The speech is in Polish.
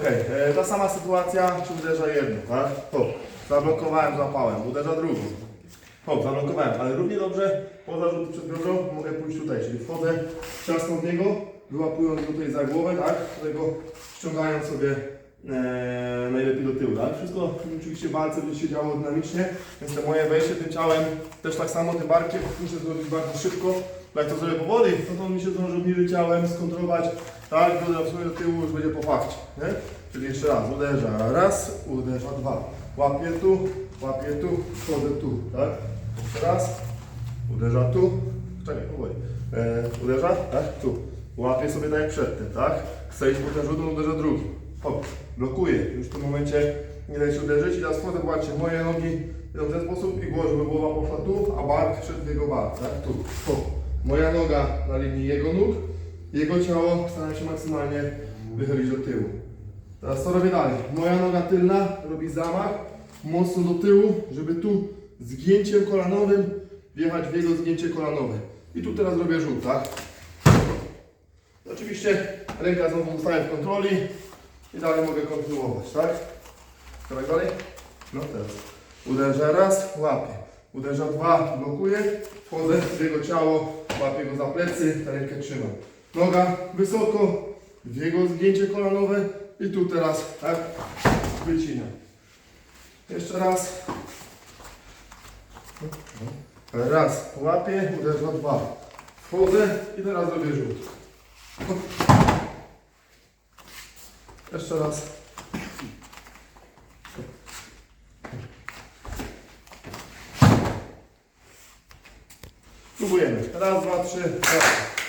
Okej, e, ta sama sytuacja, czy uderza jedno, tak? Hop, zablokowałem, złapałem, uderza drugą. Hop, zablokowałem, ale równie dobrze po zarzutu przed biodro mogę pójść tutaj, czyli wchodzę ciasno od niego, wyłapując tutaj za głowę, tak? Tego ściągając sobie e, najlepiej do tyłu, tak? Wszystko oczywiście w walce będzie się działo dynamicznie, więc to moje wejście tym ciałem też tak samo, tym barkiem muszę zrobić bardzo szybko, bo jak to zrobię powoli, no to on mi się zdąży obniżyć ciałem, skontrolować, tak? Biodra sobie do tyłu już będzie po fakcie, nie? Czyli jeszcze raz, uderza raz, uderza dwa. Łapię tu, łapię tu, wchodzę tu, tak? Jeszcze raz, uderza tu, czekaj, powoli. E, uderza, tak? Tu. Łapię sobie tak jak przedtem, tak? Chcę iść po ten rzut, uderza drugi. Hop, blokuję. Już w tym momencie nie daje się uderzyć i teraz wchodzę, zobaczcie, moje nogi idą w ten sposób i głowa, żeby głowa poszła tu, a bark w jego bark, tak? Tu. Hop. Moja noga na linii jego nóg, jego ciało staram się maksymalnie wychylić do tyłu. Teraz co robię dalej? Moja noga tylna robi zamach mocno do tyłu, żeby tu zgięciem kolanowym wjechać w jego zgięcie kolanowe. I tu teraz robię rzut, tak? Oczywiście ręka znowu zostaje w kontroli i dalej mogę kontynuować, tak? Dawaj dalej. No teraz. Uderza raz, łapię. Uderza dwa, blokuję. Wchodzę w jego ciało, łapię go za plecy, rękę trzymam. Noga wysoko, w jego zgięcie kolanowe i tu teraz, tak? Wycinam. Jeszcze raz. Raz, łapię, uderza dwa. Wchodzę i teraz robię rzut. Jeszcze raz. Próbujemy. Raz, dwa, trzy, raz.